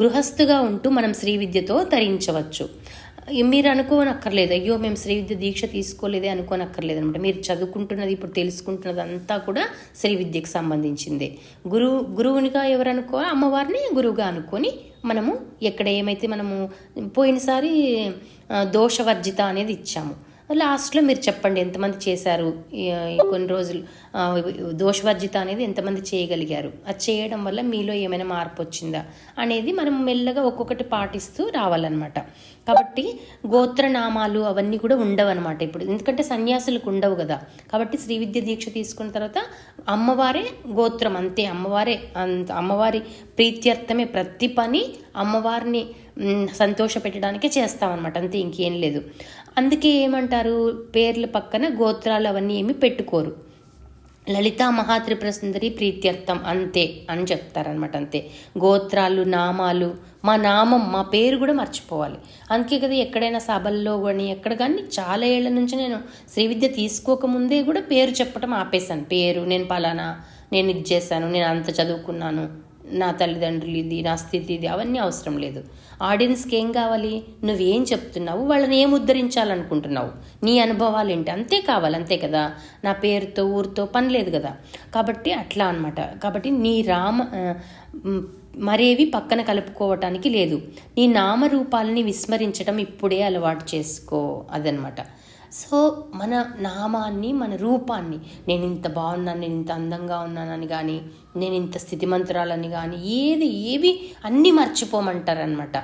గృహస్థుగా ఉంటూ మనం శ్రీ విద్యతో తరించవచ్చు. మీరు అనుకోనక్కర్లేదు అయ్యో మేము శ్రీవిద్య దీక్ష తీసుకోలేదే అనుకోనక్కర్లేదు అనమాట మీరు చదువుకుంటున్నది ఇప్పుడు తెలుసుకుంటున్నది అంతా కూడా శ్రీ విద్యకు సంబంధించిందే. గురువు గురువునిగా ఎవరు అనుకో అమ్మవారిని గురువుగా అనుకొని మనము ఎక్కడ ఏమైతే మనము పోయినసారి దోషవర్జిత అనేది ఇచ్చాము. లాస్ట్లో మీరు చెప్పండి ఎంతమంది చేశారు? కొన్ని రోజులు దోషవర్జిత అనేది ఎంతమంది చేయగలిగారు? అది చేయడం వల్ల మీలో ఏమైనా మార్పు వచ్చిందా? అనేది మనం మెల్లగా ఒక్కొక్కటి పాటిస్తూ రావాలన్నమాట. కాబట్టి గోత్రనామాలు అవన్నీ కూడా ఉండవు అనమాట ఇప్పుడు. ఎందుకంటే సన్యాసులకు ఉండవు కదా. కాబట్టి శ్రీ విద్య దీక్ష తీసుకున్న తర్వాత అమ్మవారే గోత్రం అంతే. అమ్మవారే అంత అమ్మవారి ప్రీత్యర్థమే ప్రతి పని అమ్మవారిని సంతోష పెట్టడానికే చేస్తామన్నమాట. అంతే ఇంకేం లేదు. అందుకే ఏమంటారు? పేర్ల పక్కన గోత్రాలు అవన్నీ ఏమి పెట్టుకోరు. లలితా మహాత్రిపుర సుందరి ప్రీత్యర్థం అంతే అని చెప్తారనమాట అంతే. గోత్రాలు నామాలు మా నామం మా పేరు కూడా మర్చిపోవాలి. అందుకే కదా ఎక్కడైనా సభల్లో కానీ ఎక్కడ కానీ చాలా ఏళ్ళ నుంచి నేను శ్రీ విద్య తీసుకోకముందే కూడా పేరు చెప్పడం ఆపేశాను. పేరు నేను పలానా నేను ఇది చేశాను నేను అంత చదువుకున్నాను నా తల్లిదండ్రులు ఇది నా స్థితి ఇది అవన్నీ అవసరం లేదు. ఆడియన్స్కి ఏం కావాలి? నువ్వేం చెప్తున్నావు? వాళ్ళని ఏం ఉద్ధరించాలనుకుంటున్నావు? నీ అనుభవాలు ఏంటి? అంతే కావాలి అంతే కదా? నా పేరుతో ఊరితో పని లేదు కదా? కాబట్టి అట్లా అనమాట కాబట్టి నీ రామ మరేవి పక్కన కలుపుకోవటానికి లేదు. నీ నామరూపాలని విస్మరించడం ఇప్పుడే అలవాటు చేసుకో అదనమాట సో మన నామాన్ని మన రూపాన్ని నేను ఇంత బాగున్నాను నేను ఇంత అందంగా ఉన్నానని కానీ నేను ఇంత స్థితిమంతురాలని కానీ ఏది ఏవి అన్నీ మర్చిపోమంటారనమాట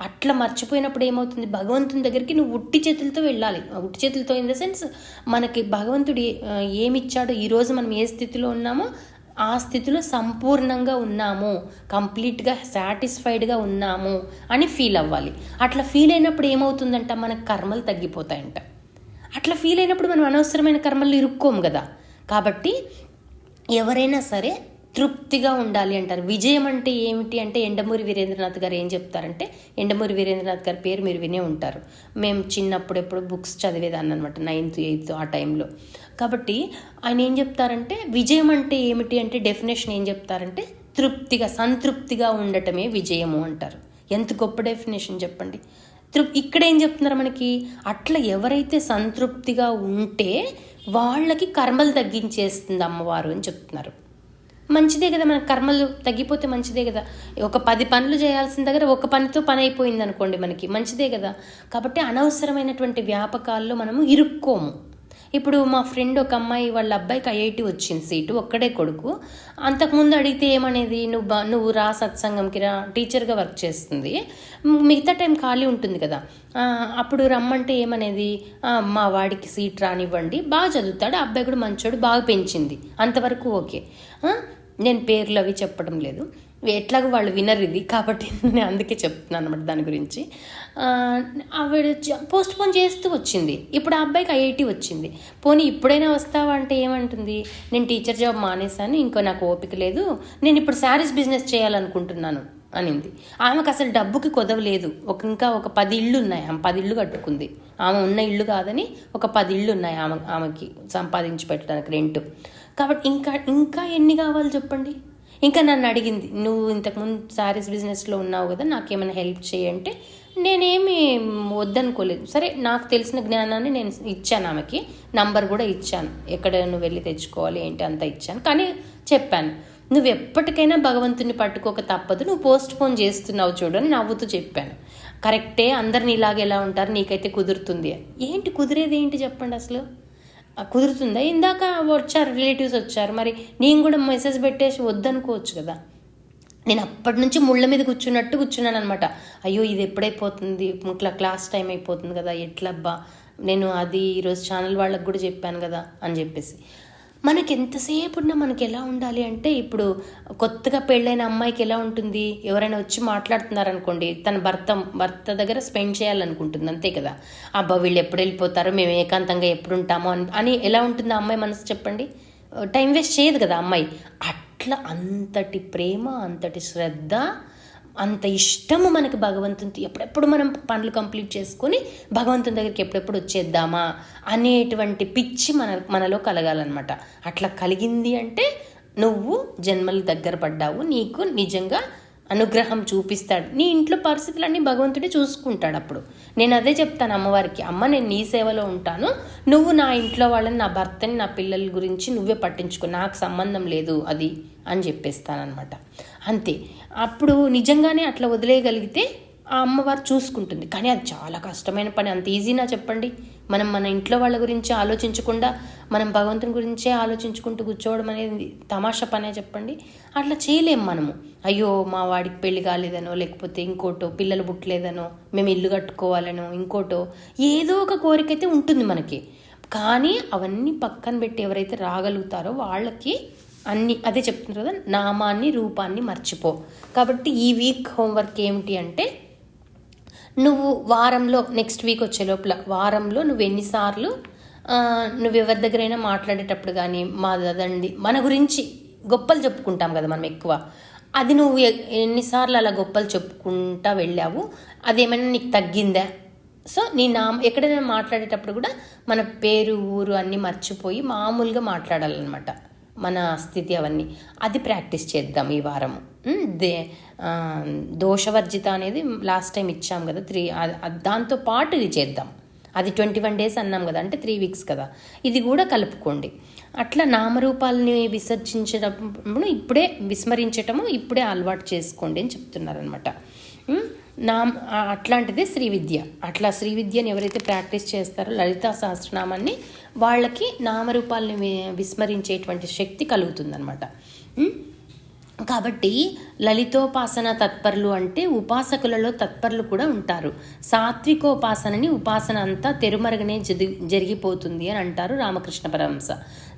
అట్లా మర్చిపోయినప్పుడు ఏమవుతుంది? భగవంతుని దగ్గరికి నువ్వు ఉట్టి చేతులతో వెళ్ళాలి. ఉట్టి చేతులతో ఇన్ ద సెన్స్ మనకి భగవంతుడు ఏ- ఏమిచ్చాడో? ఈరోజు మనం ఏ స్థితిలో ఉన్నామో ఆ స్థితిలో సంపూర్ణంగా ఉన్నాము. కంప్లీట్గా సాటిస్ఫైడ్గా ఉన్నాము అని ఫీల్ అవ్వాలి. అట్లా ఫీల్ అయినప్పుడు ఏమవుతుందంట? మన కర్మలు తగ్గిపోతాయంట. అట్లా ఫీల్ అయినప్పుడు మనం అనవసరమైన కర్మలు ఇరుక్కోము కదా. కాబట్టి ఎవరైనా సరే తృప్తిగా ఉండాలి అంటారు. విజయం అంటే ఏమిటి అంటే ఎండమూరి వీరేంద్రనాథ్ గారు ఏం చెప్తారంటే ఎండమూరి వీరేంద్రనాథ్ గారి పేరు మీరు వినే ఉంటారు. మేము చిన్నప్పుడు ఎప్పుడు బుక్స్ చదివేదాన్ని అనమాట నైన్త్ ఎయిత్ ఆ టైంలో. కాబట్టి ఆయన ఏం చెప్తారంటే విజయం అంటే ఏమిటి అంటే డెఫినేషన్ ఏం చెప్తారంటే తృప్తిగా సంతృప్తిగా ఉండటమే విజయము అంటారు. ఎంత గొప్ప డెఫినేషన్ చెప్పండి. తృప్ ఇక్కడ ఏం చెప్తున్నారు మనకి? అట్లా ఎవరైతే సంతృప్తిగా ఉంటే వాళ్ళకి కర్మలు తగ్గించేస్తుంది అమ్మవారు అని చెప్తున్నారు. మంచిదే కదా మన కర్మలు తగ్గిపోతే మంచిదే కదా. ఒక పది పనులు చేయాల్సిన దగ్గర ఒక పనితో పని అయిపోయింది అనుకోండి మనకి మంచిదే కదా. కాబట్టి అనవసరమైనటువంటి వ్యాపకాల్లో మనము ఇరుక్కోము. ఇప్పుడు మా ఫ్రెండ్ ఒక అమ్మాయి వాళ్ళ అబ్బాయికి ఐఐటి వచ్చింది సీటు ఒక్కడే కొడుకు. అంతకుముందు అడిగితే ఏమనేది నువ్వు బా నువ్వు రా సత్సంగంకి రా టీచర్గా వర్క్ చేస్తుంది. మిగతా టైం ఖాళీ ఉంటుంది కదా. అప్పుడు రమ్మంటే ఏమనేది మా వాడికి సీట్ రానివ్వండి బాగా చదువుతాడు ఆ అబ్బాయి కూడా మంచోడు బాగా పెంచింది. అంతవరకు ఓకే. నేను పేర్లు అవి చెప్పడం లేదు. ఎట్లాగో వాళ్ళు వినరు ఇది కాబట్టి నేను అందుకే చెప్తున్నాను అనమాట దాని గురించి. ఆవిడ పోస్ట్ పోన్ చేస్తూ వచ్చింది. ఇప్పుడు ఆ అబ్బాయికి ఐఐటి వచ్చింది. పోనీ ఇప్పుడైనా వస్తావా అంటే ఏమంటుంది? నేను టీచర్ జాబ్ మానేశాను ఇంకో నాకు ఓపిక లేదు నేను ఇప్పుడు శారీస్ బిజినెస్ చేయాలనుకుంటున్నాను అనింది. ఆమెకు అసలు డబ్బుకి కొదవలేదు ఒక ఇంకా ఒక పది ఇళ్ళు ఉన్నాయి. ఆమె పది ఇళ్ళు కట్టుకుంది. ఆమె ఉన్న ఇల్లు కాదని ఒక పది ఇళ్ళు ఉన్నాయి ఆమె ఆమెకి సంపాదించి పెట్టడానికి రెంట్. కాబట్టి ఇంకా ఇంకా ఎన్ని కావాలి చెప్పండి? ఇంకా నన్ను అడిగింది నువ్వు ఇంతకుముందు శారీస్ బిజినెస్లో ఉన్నావు కదా నాకేమైనా హెల్ప్ చేయంటే నేనేమి వద్దనుకోలేదు. సరే నాకు తెలిసిన జ్ఞానాన్ని నేను ఇచ్చాను ఆమెకి నంబర్ కూడా ఇచ్చాను. ఎక్కడ నువ్వు వెళ్ళి తెచ్చుకోవాలి ఏంటి అంతా ఇచ్చాను. కానీ చెప్పాను నువ్వు ఎప్పటికైనా భగవంతుని పట్టుకోక తప్పదు నువ్వు పోస్ట్ పోన్ చేస్తున్నావు చూడని నవ్వుతూ చెప్పాను. కరెక్టే అందరిని ఇలాగ ఎలా ఉంటారు నీకైతే కుదురుతుంది. ఏంటి కుదిరేది ఏంటి చెప్పండి అసలు? కుదురుతుందా? ఇందాక వచ్చారు రిలేటివ్స్ వచ్చారు. మరి నేను కూడా మెసేజ్ పెట్టేసి వద్దనుకోవచ్చు కదా. నేను అప్పటి నుంచి ముళ్ళ మీద కూర్చున్నట్టు కూర్చున్నాను అనమాట అయ్యో ఇది ఎప్పుడైపోతుంది? ఇట్లా క్లాస్ టైం అయిపోతుంది కదా. ఎట్లబ్బా? నేను అది ఈరోజు ఛానల్ వాళ్ళకి కూడా చెప్పాను కదా అని చెప్పేసి. మనకి ఎంతసేపు ఉన్నా మనకి ఎలా ఉండాలి అంటే ఇప్పుడు కొత్తగా పెళ్ళైన అమ్మాయికి ఎలా ఉంటుంది? ఎవరైనా వచ్చి మాట్లాడుతున్నారనుకోండి తన భర్త భర్త దగ్గర స్పెండ్ చేయాలనుకుంటుంది అంతే కదా? అబ్బా వీళ్ళు ఎప్పుడు వెళ్ళిపోతారో? మేము ఏకాంతంగా ఎప్పుడు ఉంటామో? అని అని ఎలా ఉంటుంది ఆ అమ్మాయి మనసు చెప్పండి? టైం వేస్ట్ చేయదు కదా అమ్మాయి. అట్లా అంతటి ప్రేమ అంతటి శ్రద్ధ అంత ఇష్టము మనకి భగవంతుని ఎప్పుడెప్పుడు మనం పనులు కంప్లీట్ చేసుకొని భగవంతుని దగ్గరికి ఎప్పుడెప్పుడు వచ్చేద్దామా అనేటువంటి పిచ్చి మన మనలో కలగాలన్నమాట. అట్లా కలిగింది అంటే నువ్వు జన్మలు దగ్గర పడ్డావు నీకు నిజంగా అనుగ్రహం చూపిస్తాడు. నీ ఇంట్లో పరిస్థితులన్నీ భగవంతుడే చూసుకుంటాడు అప్పుడు. నేను అదే చెప్తాను అమ్మవారికి అమ్మ నేను నీ సేవలో ఉంటాను. నువ్వు నా ఇంట్లో వాళ్ళని నా భర్తని నా పిల్లల గురించి నువ్వే పట్టించుకో. నాకు సంబంధం లేదు అది అని చెప్పేస్తానమాట అంతే. అప్పుడు నిజంగానే అట్లా వదిలేయగలిగితే ఆ అమ్మవారు చూసుకుంటుంది. కానీ అది చాలా కష్టమైన పని. అంత ఈజీనా చెప్పండి? మనం మన ఇంట్లో వాళ్ళ గురించి ఆలోచించకుండా మనం భగవంతుని గురించే ఆలోచించుకుంటూ కూర్చోవడం అనేది తమాషా పనే చెప్పండి. అట్లా చేయలేం మనము. అయ్యో మా వాడికి పెళ్ళి కాలేదనో లేకపోతే ఇంకోటో పిల్లలు పుట్టలేదనో మేము ఇల్లు కట్టుకోవాలనో ఇంకోటో ఏదో ఒక కోరిక అయితే ఉంటుంది మనకి. కానీ అవన్నీ పక్కన పెట్టి ఎవరైతే రాగలుగుతారో వాళ్ళకి అన్ని అదే చెప్తున్నారు కదా నామాన్ని రూపాన్ని మర్చిపో. కాబట్టి ఈ వీక్ హోంవర్క్ ఏమిటి అంటే నువ్వు వారంలో నెక్స్ట్ వీక్ వచ్చే లోపల వారంలో నువ్వు ఎన్నిసార్లు నువ్వు ఎవరి దగ్గరైనా మాట్లాడేటప్పుడు కానీ మా అదండి మన గురించి గొప్పలు చెప్పుకుంటాం కదా మనం ఎక్కువ. అది నువ్వు ఎన్నిసార్లు అలా గొప్పలు చెప్పుకుంటా వెళ్ళావు? అదేమైనా నీకు తగ్గిందా? సో నీ నా ఎక్కడైనా మాట్లాడేటప్పుడు కూడా మన పేరు ఊరు అన్నీ మర్చిపోయి మామూలుగా మాట్లాడాలన్నమాట. మన స్థితి అవన్నీ. అది ప్రాక్టీస్ చేద్దాం ఈ వారము. దే దోషవర్జిత అనేది లాస్ట్ టైం ఇచ్చాం కదా త్రీ దాంతో పాటు ఇది చేద్దాం. అది ట్వంటీ వన్ డేస్ అన్నాం కదా అంటే త్రీ వీక్స్ కదా. ఇది కూడా కలుపుకోండి. అట్లా నామరూపాలని విసర్జించడం ఇప్పుడే విస్మరించటము ఇప్పుడే అలవాటు చేసుకోండి అని చెప్తున్నారనమాట నా అట్లాంటిదే శ్రీ విద్య అట్లా శ్రీ విద్యని ఎవరైతే ప్రాక్టీస్ చేస్తారో లలితా సహస్రనామాన్ని వాళ్ళకి నామరూపాలని వి- విస్మరించేటువంటి శక్తి కలుగుతుందనమాట కాబట్టి లలితోపాసన తత్పరులు అంటే ఉపాసకులలో తత్పరులు కూడా ఉంటారు. సాత్వికోపాసనని ఉపాసన అంతా తెరుమరగనే జరిగిపోతుంది అని అంటారు రామకృష్ణ పరమహంస.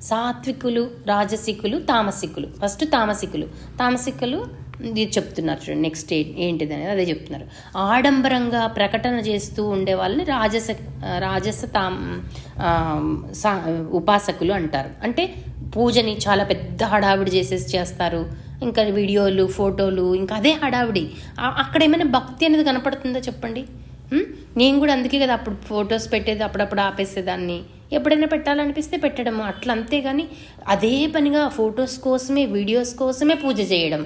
సాత్వికులు రాజసికులు తామసికులు. ఫస్ట్ తామసికులు. తామసికులు ఇది చెప్తున్నారు చూడండి నెక్స్ట్ ఏంటిది అనేది అదే చెప్తున్నారు. ఆడంబరంగా ప్రకటన చేస్తూ ఉండే వాళ్ళని రాజస రాజస తాం సా- ఉపాసకులు అంటారు. అంటే పూజని చాలా పెద్ద హడావిడి చేసేసి చేస్తారు. ఇంకా వీడియోలు ఫోటోలు ఇంకా అదే హడావిడి. అక్కడ ఏమైనా భక్తి అనేది కనపడుతుందో చెప్పండి? నేను కూడా అందుకే కదా అప్పుడు ఫొటోస్ పెట్టేది అప్పుడప్పుడు ఆపేసేదాన్ని. ఎప్పుడైనా పెట్టాలనిపిస్తే పెట్టడము అట్లా అంతేగాని అదే పనిగా ఫొటోస్ కోసమే వీడియోస్ కోసమే పూజ చేయడం.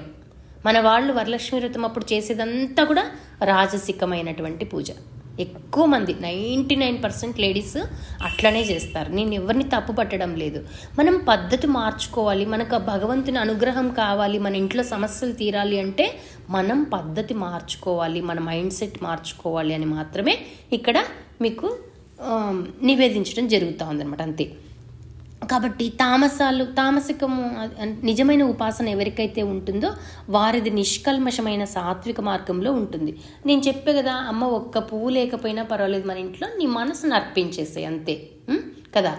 మన వాళ్ళు వరలక్ష్మి వ్రతం అప్పుడు చేసేదంతా కూడా రాజసికమైనటువంటి పూజ. ఎక్కువ మంది నైంటీ నైన్ పర్సెంట్ లేడీస్ అట్లనే చేస్తారు. నేను ఎవరిని తప్పు పట్టడం లేదు. మనం పద్ధతి మార్చుకోవాలి మనకు భగవంతుని అనుగ్రహం కావాలి మన ఇంట్లో సమస్యలు తీరాలి అంటే మనం పద్ధతి మార్చుకోవాలి మన మైండ్ సెట్ మార్చుకోవాలి అని మాత్రమే ఇక్కడ మీకు నివేదించడం జరుగుతూ ఉందన్నమాట. అంతే. కాబట్టి తామసాలు తామసికము నిజమైన ఉపాసన ఎవరికైతే ఉంటుందో వారిది నిష్కల్మషమైన సాత్విక మార్గంలో ఉంటుంది. నేను చెప్పే కదా అమ్మ ఒక్క పువ్వు లేకపోయినా పర్వాలేదు మన ఇంట్లో నీ మనసును అర్పించేసే అంతే కదా?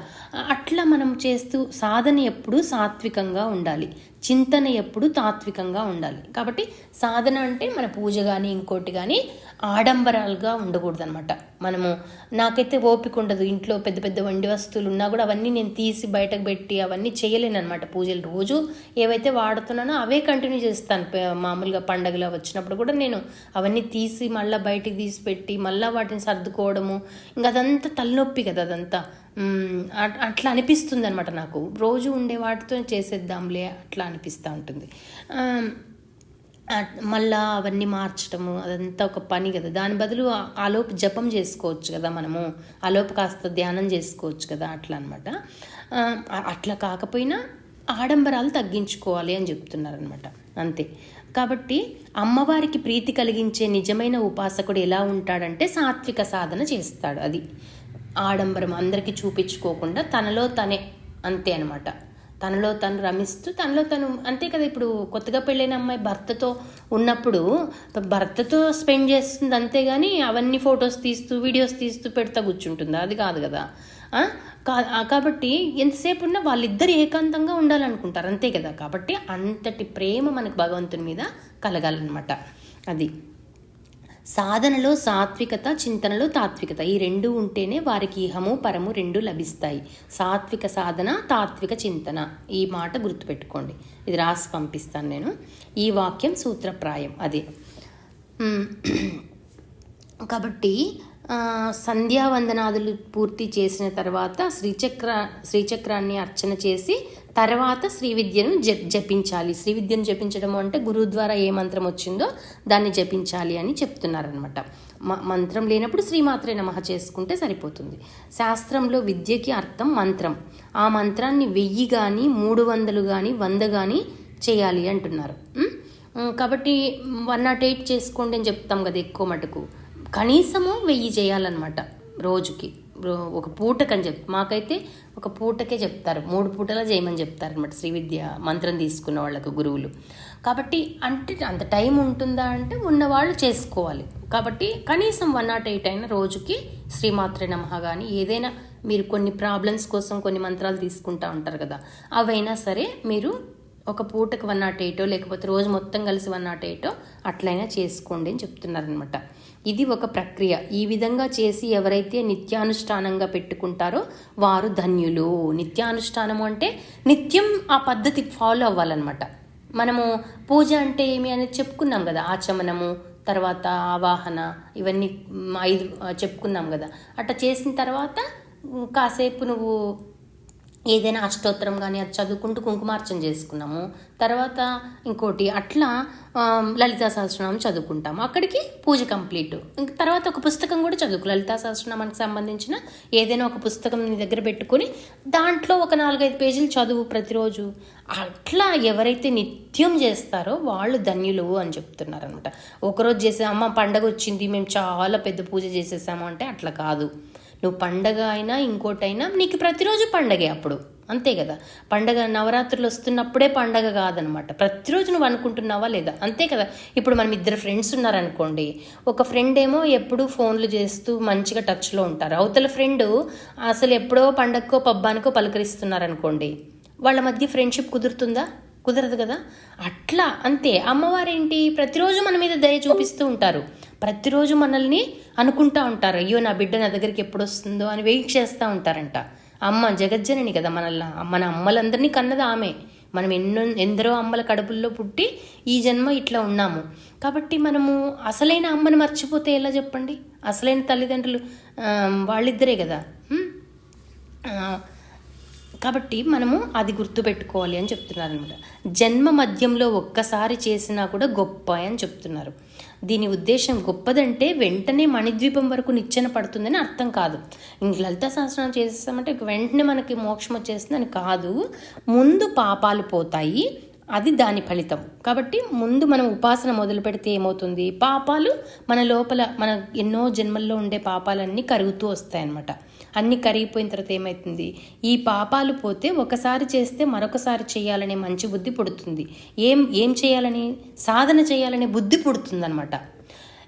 అట్లా మనం చేస్తూ సాధన ఎప్పుడు సాత్వికంగా ఉండాలి. చింతన ఎప్పుడు తాత్వికంగా ఉండాలి. కాబట్టి సాధన అంటే మన పూజ కానీ ఇంకోటి కానీ ఆడంబరాలుగా ఉండకూడదు అనమాట మనము నాకైతే ఓపిక ఉండదు ఇంట్లో పెద్ద పెద్ద వండి వస్తువులు ఉన్నా కూడా అవన్నీ నేను తీసి బయటకు పెట్టి అవన్నీ చేయలేను అనమాట పూజలు రోజు ఏవైతే వాడుతున్నానో అవే కంటిన్యూ చేస్తాను. మామూలుగా పండగలు వచ్చినప్పుడు కూడా నేను అవన్నీ తీసి మళ్ళీ బయటికి తీసి పెట్టి మళ్ళీ వాటిని సర్దుకోవడము ఇంకా అదంతా తలనొప్పి కదా అదంతా. అట్- అట్లా అనిపిస్తుంది అనమాట నాకు. రోజు ఉండే వాటితో చేసేద్దాంలే అట్లా అనిపిస్తూ ఉంటుంది. మళ్ళా అవన్నీ మార్చడము అదంతా ఒక పని కదా. దాని బదులు ఆలోపు జపం చేసుకోవచ్చు కదా మనము. ఆలోపు కాస్త ధ్యానం చేసుకోవచ్చు కదా అట్లా అనమాట అట్లా కాకపోయినా ఆడంబరాలు తగ్గించుకోవాలి అని చెప్తున్నారనమాట అంతే. కాబట్టి అమ్మవారికి ప్రీతి కలిగించే నిజమైన ఉపాసకుడు ఎలా ఉంటాడంటే సాత్విక సాధన చేస్తాడు అది. ఆడంబరం అందరికీ చూపించుకోకుండా తనలో తనే అంతే అనమాట తనలో తను రమిస్తూ తనలో తను అంతే కదా ఇప్పుడు కొత్తగా పెళ్ళైన అమ్మాయి భర్తతో ఉన్నప్పుడు భర్తతో స్పెండ్ చేస్తుంది అంతేగాని అవన్నీ ఫొటోస్ తీస్తూ వీడియోస్ తీస్తూ పెడతా కూర్చుంటుందా? అది కాదు కదా. కా- కాబట్టి ఎంతసేపు ఉన్నా వాళ్ళిద్దరు ఏకాంతంగా ఉండాలనుకుంటారు అంతే కదా. కాబట్టి అంతటి ప్రేమ మనకు భగవంతుని మీద కలగాలన్నమాట. అది. సాధనలో సాత్వికత చింతనలో తాత్వికత. ఈ రెండు ఉంటేనే వారికి ఇహము పరము రెండు లభిస్తాయి. సాత్విక సాధన తాత్విక చింతన. ఈ మాట గుర్తుపెట్టుకోండి. ఇది రాసి పంపిస్తాను నేను. ఈ వాక్యం సూత్రప్రాయం అదే. కాబట్టి సంధ్యావందనాదులు పూర్తి చేసిన తర్వాత శ్రీచక్ర శ్రీచక్రాన్ని అర్చన చేసి తర్వాత శ్రీ విద్యను జ జపించాలి. శ్రీ విద్యను జపించడం అంటే గురువు ద్వారా ఏ మంత్రం వచ్చిందో దాన్ని జపించాలి అని చెప్తున్నారనమాట మ మంత్రం లేనప్పుడు శ్రీమాత్రే నమః చేసుకుంటే సరిపోతుంది. శాస్త్రంలో విద్యకి అర్థం మంత్రం. ఆ మంత్రాన్ని వెయ్యి కానీ మూడు వందలు కానీ వంద కానీ చేయాలి అంటున్నారు. కాబట్టి వన్ నాట్ ఎయిట్ చేసుకోండి అని చెప్తాం కదా ఎక్కువ మటుకు. కనీసము వెయ్యి చేయాలన్నమాట రోజుకి. ఒక పూటకని చెప్ మాకైతే ఒక పూటకే చెప్తారు. మూడు పూటలా చేయమని చెప్తారు అనమాట శ్రీ విద్య మంత్రం తీసుకున్న వాళ్ళకు గురువులు. కాబట్టి అంటే అంత టైం ఉంటుందా అంటే ఉన్నవాళ్ళు చేసుకోవాలి. కాబట్టి కనీసం వన్ నాట్ ఎయిట్ అయిన రోజుకి శ్రీమాత్రే నమహ కానీ ఏదైనా మీరు కొన్ని ప్రాబ్లమ్స్ కోసం కొన్ని మంత్రాలు తీసుకుంటా ఉంటారు కదా అవైనా సరే మీరు ఒక పూటకు వన్ నాట్ ఎయిటో లేకపోతే రోజు మొత్తం కలిసి వన్ నాట్ ఎయిటో అట్లయినా చేసుకోండి అని చెప్తున్నారనమాట ఇది ఒక ప్రక్రియ. ఈ విధంగా చేసి ఎవరైతే నిత్యానుష్ఠానంగా పెట్టుకుంటారో వారు ధన్యులు. నిత్యానుష్ఠానము అంటే నిత్యం ఆ పద్ధతి ఫాలో అవ్వాలన్నమాట. మనము పూజ అంటే ఏమి అనేది చెప్పుకున్నాం కదా. ఆచమనము తర్వాత ఆవాహన ఇవన్నీ ఐదు చెప్పుకున్నాం కదా. అట్లా చేసిన తర్వాత కాసేపు నువ్వు ఏదైనా అష్టోత్తరం కానీ అది చదువుకుంటూ కుంకుమార్చన చేసుకున్నాము. తర్వాత ఇంకోటి అట్లా లలితా సహస్రనామం చదువుకుంటాము. అక్కడికి పూజ కంప్లీట్. ఇంక తర్వాత ఒక పుస్తకం కూడా చదువుకు. లలితా సహస్రనామానికి సంబంధించిన ఏదైనా ఒక పుస్తకం నీ దగ్గర పెట్టుకొని దాంట్లో ఒక నాలుగైదు పేజీలు చదువు ప్రతిరోజు. అట్లా ఎవరైతే నిత్యం చేస్తారో వాళ్ళు ధన్యులు అని చెప్తున్నారు అనమాట ఒకరోజు చేసే అమ్మ పండగ వచ్చింది మేము చాలా పెద్ద పూజ చేసేసాము అంటే అట్లా కాదు. నువ్వు పండగ అయినా ఇంకోటైనా నీకు ప్రతిరోజు పండగే అప్పుడు. అంతే కదా. పండగ నవరాత్రులు వస్తున్నప్పుడే పండగ కాదనమాట. ప్రతిరోజు నువ్వు అనుకుంటున్నావా లేదా? అంతే కదా. ఇప్పుడు మనం ఇద్దరు ఫ్రెండ్స్ ఉన్నారనుకోండి. ఒక ఫ్రెండ్ ఏమో ఎప్పుడు ఫోన్లు చేస్తూ మంచిగా టచ్లో ఉంటారు. అవతల ఫ్రెండ్ అసలు ఎప్పుడో పండగకో పబ్బానికో పలకరిస్తున్నారనుకోండి. వాళ్ళ మధ్య ఫ్రెండ్షిప్ కుదురుతుందా? కుదరదు కదా? అట్లా అంతే. అమ్మవారేంటి? ప్రతిరోజు మన మీద దయ చూపిస్తూ ఉంటారు. ప్రతిరోజు మనల్ని అనుకుంటా ఉంటారు. అయ్యో నా బిడ్డ నా దగ్గరికి ఎప్పుడు వస్తుందో అని వెయిట్ చేస్తూ ఉంటారంట. అమ్మ జగజ్జనని కదా మనల్ని మన అమ్మలందరినీ కన్నది ఆమె. మనం ఎన్నో ఎందరో అమ్మల కడుపుల్లో పుట్టి ఈ జన్మ ఇట్లా ఉన్నాము. కాబట్టి మనము అసలైన అమ్మని మర్చిపోతే ఎలా చెప్పండి? అసలైన తల్లిదండ్రులు వాళ్ళిద్దరే కదా? కాబట్టి మనము అది గుర్తుపెట్టుకోవాలి అని చెప్తున్నారు అనమాట జన్మ మధ్యంలో ఒక్కసారి చేసినా కూడా గొప్ప అని చెప్తున్నారు. దీని ఉద్దేశం గొప్పదంటే వెంటనే మణిద్వీపం వరకు నిచ్చెన పడుతుందని అర్థం కాదు. ఇంక లలిత సహస్రం చేసేస్తామంటే వెంటనే మనకి మోక్షం వచ్చేస్తుందని కాదు. ముందు పాపాలు పోతాయి అది దాని ఫలితం. కాబట్టి ముందు మనం ఉపాసన మొదలు పెడితే ఏమవుతుంది? పాపాలు మన లోపల మన ఎన్నో జన్మల్లో ఉండే పాపాలన్నీ కరుగుతూ వస్తాయన్నమాట. అన్నీ కరిగిపోయిన తర్వాత ఏమవుతుంది ఈ పాపాలు పోతే ఒకసారి చేస్తే మరొకసారి చేయాలనే మంచి బుద్ధి పుడుతుంది. ఏం ఏం చేయాలని? సాధన చేయాలనే బుద్ధి పుడుతుందనమాట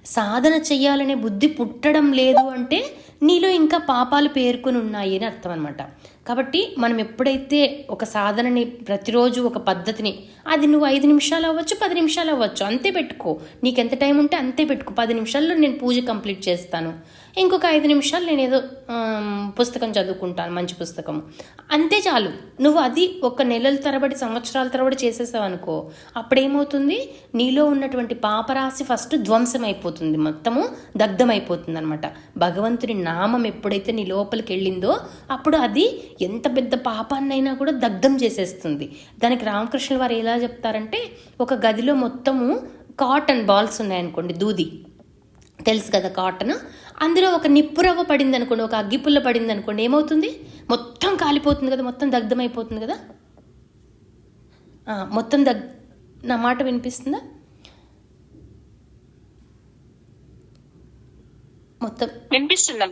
సాధన చేయాలనే బుద్ధి పుట్టడం లేదు అంటే నీలో ఇంకా పాపాలు పేర్కొని ఉన్నాయి అని అర్థం అనమాట కాబట్టి మనం ఎప్పుడైతే ఒక సాధనని ప్రతిరోజు ఒక పద్ధతిని అది నువ్వు ఐదు నిమిషాలు అవ్వచ్చు పది నిమిషాలు అవ్వచ్చు అంతే పెట్టుకో. నీకు ఎంత టైం ఉంటే అంతే పెట్టుకో. పది నిమిషాల్లో నేను పూజ కంప్లీట్ చేస్తాను. ఇంకొక ఐదు నిమిషాలు నేను ఏదో పుస్తకం చదువుకుంటాను మంచి పుస్తకం అంతే చాలు. నువ్వు అది ఒక నెలల తరబడి సంవత్సరాల తరబడి చేసేసావు అనుకో అప్పుడేమవుతుంది? నీలో ఉన్నటువంటి పాపరాశి ఫస్ట్ ధ్వంసం అయిపోతుంది మొత్తము దగ్ధమైపోతుంది అనమాట భగవంతుని నామం ఎప్పుడైతే నీ లోపలికి వెళ్ళిందో అప్పుడు అది ఎంత పెద్ద పాపాన్నైనా కూడా దగ్ధం చేసేస్తుంది. దానికి రామకృష్ణ వారు ఎలా చెప్తారంటే ఒక గదిలో మొత్తము కాటన్ బాల్స్ ఉన్నాయనుకోండి దూది. తెలుసు కదా కాటన్. అందులో ఒక నిప్పురవ్వ పడింది అనుకోండి ఒక అగ్గిపుల్ల పడింది అనుకోండి ఏమవుతుంది? మొత్తం కాలిపోతుంది కదా మొత్తం దగ్ధమైపోతుంది కదా. మొత్తం దగ్ నా మాట వినిపిస్తుందా? మొత్తం వినిపిస్తుందా?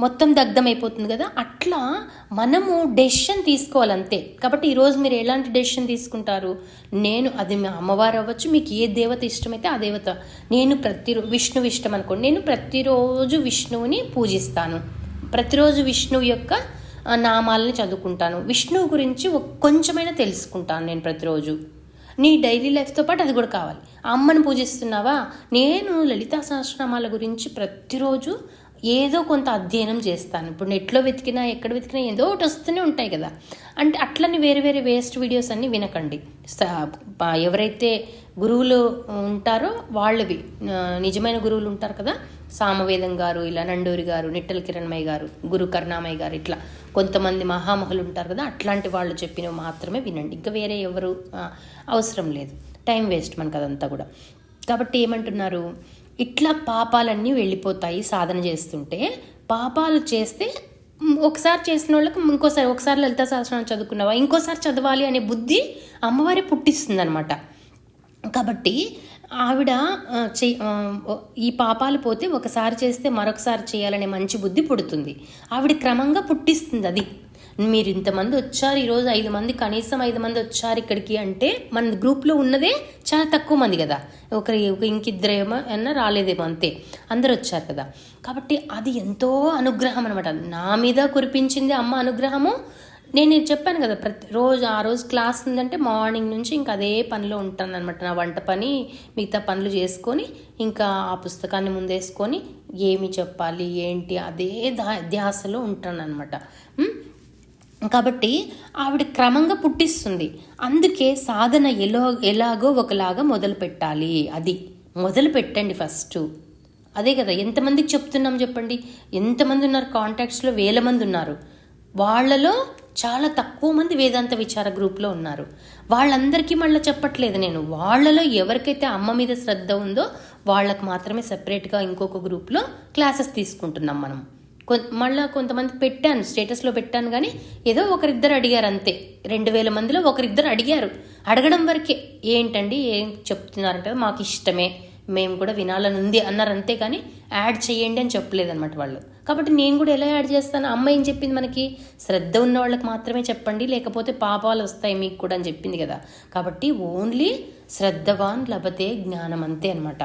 మొత్తం దగ్ధమైపోతుంది కదా. అట్లా మనము డెసిషన్ తీసుకోవాలి అంతే కాబట్టి ఈరోజు మీరు ఎలాంటి డెసిషన్ తీసుకుంటారు? నేను అది మీ అమ్మవారు అవ్వచ్చు మీకు ఏ దేవత ఇష్టమైతే ఆ దేవత. నేను ప్రతిరో విష్ణువు ఇష్టం అనుకోండి. నేను ప్రతిరోజు విష్ణువుని పూజిస్తాను. ప్రతిరోజు విష్ణువు యొక్క నామాలని చదువుకుంటాను. విష్ణువు గురించి కొంచెమైనా తెలుసుకుంటాను నేను ప్రతిరోజు. నీ డైలీ లైఫ్తో పాటు అది కూడా కావాలి. అమ్మను అమ్మని పూజిస్తున్నావా? నేను లలితా సహస్రనామాల గురించి ప్రతిరోజు ఏదో కొంత అధ్యయనం చేస్తాను. ఇప్పుడు నెట్లో వెతికినా ఎక్కడ వెతికినా ఏదో ఒకటి వస్తూనే ఉంటాయి కదా. అంటే అట్లని వేరే వేరే వేస్ట్ వీడియోస్ అన్నీ వినకండి. స- ఎవరైతే గురువులు ఉంటారో వాళ్ళవి. నిజమైన గురువులు ఉంటారు కదా. సామవేదం గారు ఇలా నండూరి గారు నిట్టల కిరణ్మయ్య గారు గురు కరుణామయ్య గారు ఇట్లా కొంతమంది మహామహులు ఉంటారు కదా. అట్లాంటి వాళ్ళు చెప్పినవి మాత్రమే వినండి. ఇంకా వేరే ఎవరు అవసరం లేదు. టైం వేస్ట్ మనకు అదంతా కూడా. కాబట్టి ఏమంటున్నారు? ఇట్లా పాపాలన్నీ వెళ్ళిపోతాయి సాధన చేస్తుంటే. పాపాలు చేస్తే ఒకసారి చేసిన వాళ్ళకి ఇంకోసారి ఒకసారి లలిత సహస్రం చదువుకున్నావా? ఇంకోసారి చదవాలి అనే బుద్ధి అమ్మవారి పుట్టిస్తుంది అనమాట కాబట్టి ఆవిడ చే- ఈ పాపాలు పోతే ఒకసారి చేస్తే మరొకసారి చేయాలనే మంచి బుద్ధి పుడుతుంది. ఆవిడ క్రమంగా పుట్టిస్తుంది అది. మీరు ఇంతమంది వచ్చారు ఈరోజు ఐదు మంది కనీసం ఐదు మంది వచ్చారు ఇక్కడికి అంటే మన గ్రూప్లో ఉన్నదే చాలా తక్కువ మంది కదా. ఒకరి ఒక ఇంకిద్దరేమో అన్నా రాలేదేమో అంతే. అందరు వచ్చారు కదా. కాబట్టి అది ఎంతో అనుగ్రహం అనమాట నా మీద కురిపించింది అమ్మ అనుగ్రహము. నేను చెప్పాను కదా ప్రతి రోజు ఆ రోజు క్లాస్ ఉందంటే మార్నింగ్ నుంచి ఇంకా అదే పనిలో ఉంటాను అనమాట నా వంట పని మిగతా పనులు చేసుకొని ఇంకా ఆ పుస్తకాన్ని ముందేసుకొని ఏమి చెప్పాలి ఏంటి అదే ధ్యాసలో ఉంటాను అనమాట కాబట్టి ఆవిడ క్రమంగా పుట్టిస్తుంది. అందుకే సాధన ఎలో ఎలాగో ఒకలాగా మొదలు పెట్టాలి అది మొదలు పెట్టండి ఫస్ట్. అదే కదా ఎంతమందికి చెప్తున్నాం చెప్పండి? ఎంతమంది ఉన్నారు కాంటాక్ట్స్లో వేల మంది ఉన్నారు. వాళ్ళలో చాలా తక్కువ మంది వేదాంత విచార గ్రూప్లో ఉన్నారు. వాళ్ళందరికీ మళ్ళీ చెప్పట్లేదు నేను. వాళ్ళలో ఎవరికైతే అమ్మ మీద శ్రద్ధ ఉందో వాళ్ళకు మాత్రమే సెపరేట్గా ఇంకొక గ్రూప్లో క్లాసెస్ తీసుకుంటున్నాం మనం. మళ్ళీ కొంతమంది పెట్టాను స్టేటస్లో పెట్టాను కానీ ఏదో ఒకరిద్దరు అడిగారు అంతే. రెండు వేల మందిలో ఒకరిద్దరు అడిగారు. అడగడం వరకే ఏంటండి ఏం చెప్తున్నారంటే మాకు ఇష్టమే మేము కూడా వినాలని ఉంది అన్నారు అంతే కానీ యాడ్ చేయండి అని చెప్పలేదన్నమాట వాళ్ళు. కాబట్టి నేను కూడా ఎలా యాడ్ చేస్తాను? అమ్మ ఏం చెప్పింది మనకి? శ్రద్ధ ఉన్న వాళ్ళకి మాత్రమే చెప్పండి లేకపోతే పాపాలు వస్తాయి మీకు కూడా అని చెప్పింది కదా. కాబట్టి ఓన్లీ శ్రద్ధవాన్ లభతే జ్ఞానం అంతే అనమాట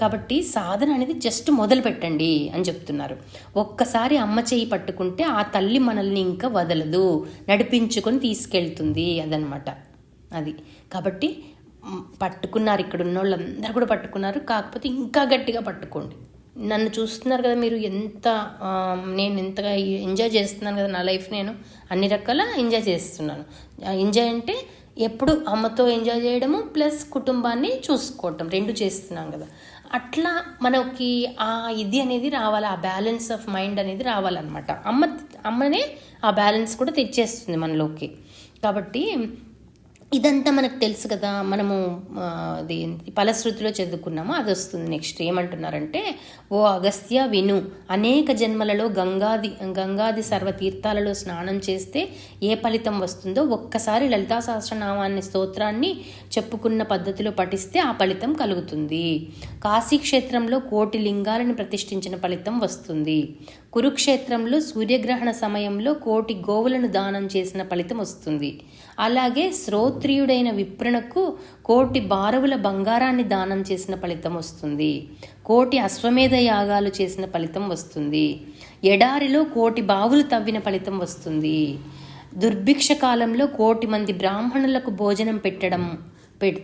కాబట్టి సాధన అనేది జస్ట్ మొదలు పెట్టండి అని చెప్తున్నారు. ఒక్కసారి అమ్మ చేయి పట్టుకుంటే ఆ తల్లి మనల్ని ఇంకా వదలదు. నడిపించుకొని తీసుకెళ్తుంది అదనమాట. అది. కాబట్టి పట్టుకున్నారు ఇక్కడ ఉన్న వాళ్ళందరూ కూడా పట్టుకున్నారు. కాకపోతే ఇంకా గట్టిగా పట్టుకోండి. నన్ను చూస్తున్నారు కదా మీరు ఎంత నేను ఎంతగా ఎంజాయ్ చేస్తున్నాను కదా నా లైఫ్ నేను. అన్ని రకాల ఎంజాయ్ చేస్తున్నాను. ఎంజాయ్ అంటే ఎప్పుడు అమ్మతో ఎంజాయ్ చేయడము ప్లస్ కుటుంబాన్ని చూసుకోవటం. రెండు చేస్తున్నాం కదా. అట్లా మనకి ఆ ఇది అనేది రావాలి ఆ బ్యాలెన్స్ ఆఫ్ మైండ్ అనేది రావాలన్నమాట. అమ్మ అమ్మనే ఆ బ్యాలెన్స్ కూడా తెచ్చేస్తుంది మనలోకి. కాబట్టి ఇదంతా మనకు తెలుసు కదా మనము అది ఫలశ్రుతిలో చదువుకున్నాము అది వస్తుంది నెక్స్ట్ ఏమంటున్నారంటే ఓ అగస్త్య విను అనేక జన్మలలో గంగాది గంగాది సర్వతీర్థాలలో స్నానం చేస్తే ఏ ఫలితం వస్తుందో ఒక్కసారి లలితా సహస్రనామాన్ని స్తోత్రాన్ని చెప్పుకున్న పద్ధతిలో పఠిస్తే ఆ ఫలితం కలుగుతుంది. కాశీ క్షేత్రంలో కోటి లింగాలను ప్రతిష్ఠించిన ఫలితం వస్తుంది. కురుక్షేత్రంలో సూర్యగ్రహణ సమయంలో కోటి గోవులను దానం చేసిన ఫలితం వస్తుంది. అలాగే శ్రోత్రియుడైన విప్రణకు కోటి బారవుల బంగారాన్ని దానం చేసిన ఫలితం వస్తుంది. కోటి అశ్వమేధ యాగాలు చేసిన ఫలితం వస్తుంది. ఎడారిలో కోటి బావులు తవ్విన ఫలితం వస్తుంది. దుర్భిక్ష కాలంలో కోటి మంది బ్రాహ్మణులకు భోజనం పెట్టడం పెట్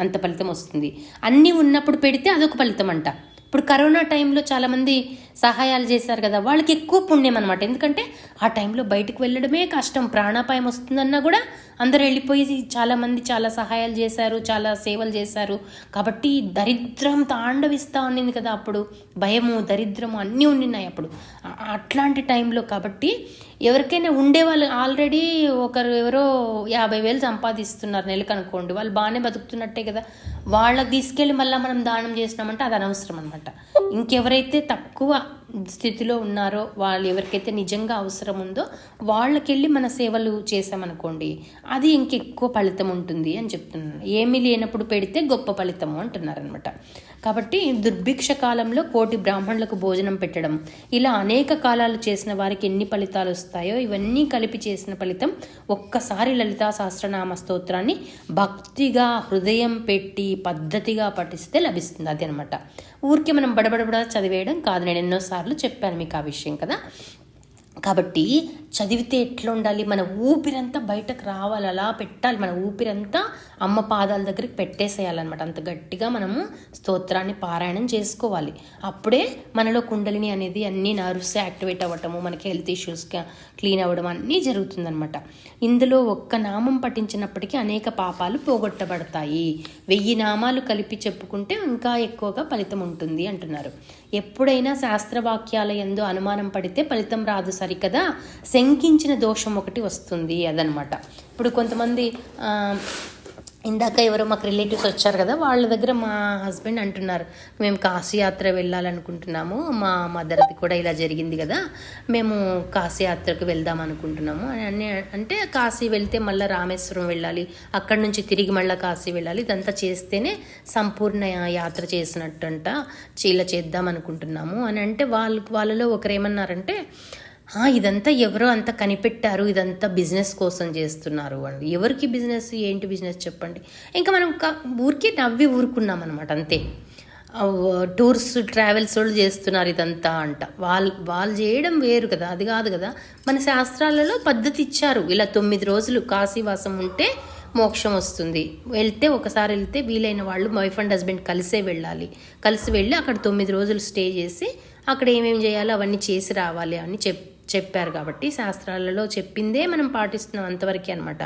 అంత ఫలితం వస్తుంది. అన్నీ ఉన్నప్పుడు పెడితే అదొక ఫలితం అంట ఇప్పుడు కరోనా టైంలో చాలామంది సహాయాలు చేశారు కదా వాళ్ళకి ఎక్కువ పుణ్యం అనమాట ఎందుకంటే ఆ టైంలో బయటకు వెళ్ళడమే కష్టం. ప్రాణాపాయం వస్తుందన్నా కూడా అందరు వెళ్ళిపోయి చాలామంది చాలా సహాయాలు చేశారు చాలా సేవలు చేశారు. కాబట్టి దరిద్రం తాండవిస్తూ ఉండింది కదా అప్పుడు. భయము దరిద్రము అన్నీ ఉండినాయి అప్పుడు. అట్లాంటి టైంలో కాబట్టి ఎవరికైనా ఉండేవాళ్ళు ఆల్రెడీ ఒకరు ఎవరో యాభై వేలు సంపాదిస్తున్నారు నెలకు అనుకోండి. వాళ్ళు బాగానే బతుకుతున్నట్టే కదా. వాళ్ళకి తీసుకెళ్ళి మళ్ళీ మనం దానం చేసినామంటే అది అనవసరం అనమాట ఇంకెవరైతే తక్కువ స్థితిలో ఉన్నారో వాళ్ళు ఎవరికైతే నిజంగా అవసరం ఉందో వాళ్ళకెళ్ళి మన సేవలు చేసామనుకోండి అది ఇంకెక్కువ ఫలితం ఉంటుంది అని చెప్తున్నాను. ఏమీ లేనప్పుడు పెడితే గొప్ప ఫలితము అంటున్నారనమాట కాబట్టి దుర్భిక్ష కాలంలో కోటి బ్రాహ్మణులకు భోజనం పెట్టడం. ఇలా అనేక కాలాలు చేసిన వారికి ఎన్ని ఫలితాలు వస్తాయో ఇవన్నీ కలిపి చేసిన ఫలితం ఒక్కసారి లలితా సహస్రనామ స్తోత్రాన్ని భక్తిగా హృదయం పెట్టి పద్ధతిగా పఠిస్తే లభిస్తుంది. అది అనమాట ఊరికే మనం బడబడబడ చదివేయడం కాదు. నేను ఎన్నోసార్లు చెప్పాను మీకు ఆ విషయం కదా. కాబట్టి చదివితే ఎట్లా ఉండాలి మన ఊపిరంతా బయటకు రావాలి. అలా పెట్టాలి. మన ఊపిరంతా అమ్మ పాదాల దగ్గరికి పెట్టేసేయాలన్నమాట. అంత గట్టిగా మనము స్తోత్రాన్ని పారాయణం చేసుకోవాలి. అప్పుడే మనలో కుండలిని అనేది అన్ని నర్వ్స్ యాక్టివేట్ అవ్వటము మనకి హెల్త్ ఇష్యూస్ క్లీన్ అవ్వడం అన్నీ జరుగుతుందన్నమాట. ఇందులో ఒక్క నామం పఠించినప్పటికీ అనేక పాపాలు పోగొట్టబడతాయి. వెయ్యి నామాలు కలిపి చెప్పుకుంటే ఇంకా ఎక్కువగా ఫలితం ఉంటుంది అంటున్నారు. ఎప్పుడైనా శాస్త్రవాక్యాల ఎందు అనుమానం పడితే ఫలితం రాదు సరికదా? శంకించిన దోషం ఒకటి వస్తుంది అదనమాట ఇప్పుడు కొంతమంది ఇందాక ఎవరో మాకు రిలేటివ్స్ వచ్చారు కదా వాళ్ళ దగ్గర మా హస్బెండ్ అంటున్నారు మేము కాశీయాత్ర వెళ్ళాలనుకుంటున్నాము మా మదర్ది కూడా ఇలా జరిగింది కదా మేము కాశీయాత్రకు వెళ్దాం అనుకుంటున్నాము. అని అన్ని అంటే కాశీ వెళ్తే మళ్ళీ రామేశ్వరం వెళ్ళాలి అక్కడి నుంచి తిరిగి మళ్ళీ కాశీ వెళ్ళాలి ఇదంతా చేస్తేనే సంపూర్ణ యాత్ర చేసినట్టంట ఇలా చేద్దాం అనుకుంటున్నాము. అని అంటే వాళ్ళు వాళ్ళలో ఒకరు ఏమన్నారంటే ఇదంతా ఎవరో అంత కనిపెట్టారు ఇదంతా బిజినెస్ కోసం చేస్తున్నారు అని ఎవరికి బిజినెస్ ఏంటి బిజినెస్ చెప్పండి. ఇంకా మనం ఊరికే నవ్వి ఊరుకున్నాం అనమాట అంతే. టూర్స్ ట్రావెల్స్ వాళ్ళు చేస్తున్నారు ఇదంతా అంట. వాళ్ళు వాళ్ళు చేయడం వేరు కదా అది కాదు కదా. మన శాస్త్రాలలో పద్ధతి ఇచ్చారు. ఇలా తొమ్మిది రోజులు కాశీవాసం ఉంటే మోక్షం వస్తుంది. వెళ్తే ఒకసారి వెళ్తే వీలైన వాళ్ళు వైఫ్ అండ్ హస్బెండ్ కలిసే వెళ్ళాలి. కలిసి వెళ్ళి అక్కడ తొమ్మిది రోజులు స్టే చేసి అక్కడ ఏమేమి చేయాలో అవన్నీ చేసి రావాలి అని చెప్పి చెప్పారు కాబట్టి శాస్త్రాలలో చెప్పిందే మనం పాటిస్తున్నాం అంతవరకే అనమాట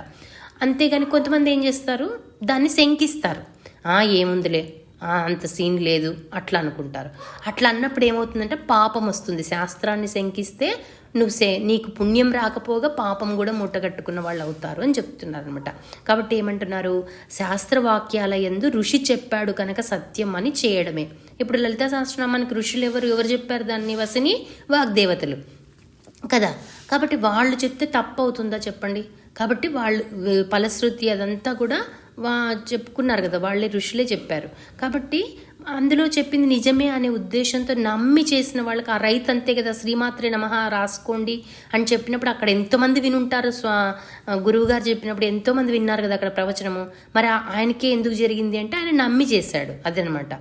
అంతేగాని కొంతమంది ఏం చేస్తారు? దాన్ని శంకిస్తారు. "ఆ, ఏముందిలే. "ఆ, అంత సీన్ లేదు. అట్లా అనుకుంటారు. అట్లా అన్నప్పుడు ఏమవుతుందంటే పాపం వస్తుంది. శాస్త్రాన్ని శంకిస్తే నువ్వు సే నీకు పుణ్యం రాకపోగా పాపం కూడా మూటగట్టుకున్న వాళ్ళు అవుతారు అని చెప్తున్నారు అనమాట కాబట్టి ఏమంటున్నారు? శాస్త్రవాక్యాల ఎందు ఋషి చెప్పాడు కనుక సత్యం అని చేయడమే. ఇప్పుడు లలితా సహస్రనామానికి ఋషులు ఎవరు? ఎవరు చెప్పారు దాన్ని? వసిని వాగ్దేవతలు. కదా? కాబట్టి వాళ్ళు చెప్తే తప్పు అవుతుందా చెప్పండి? కాబట్టి వాళ్ళు ఫలశ్రుతి అదంతా కూడా వా చెప్పుకున్నారు కదా వాళ్ళే ఋషులే చెప్పారు. కాబట్టి అందులో చెప్పింది నిజమే అనే ఉద్దేశంతో నమ్మి చేసిన వాళ్ళకి ఆ రైతు అంతే కదా శ్రీమాత్రే నమ రాసుకోండి అని చెప్పినప్పుడు అక్కడ ఎంతోమంది వినుంటారు స్వా గురువుగారు చెప్పినప్పుడు ఎంతోమంది విన్నారు కదా అక్కడ ప్రవచనము. మరి ఆ- ఆయనకే ఎందుకు జరిగింది అంటే ఆయన నమ్మి చేశాడు అదనమాట.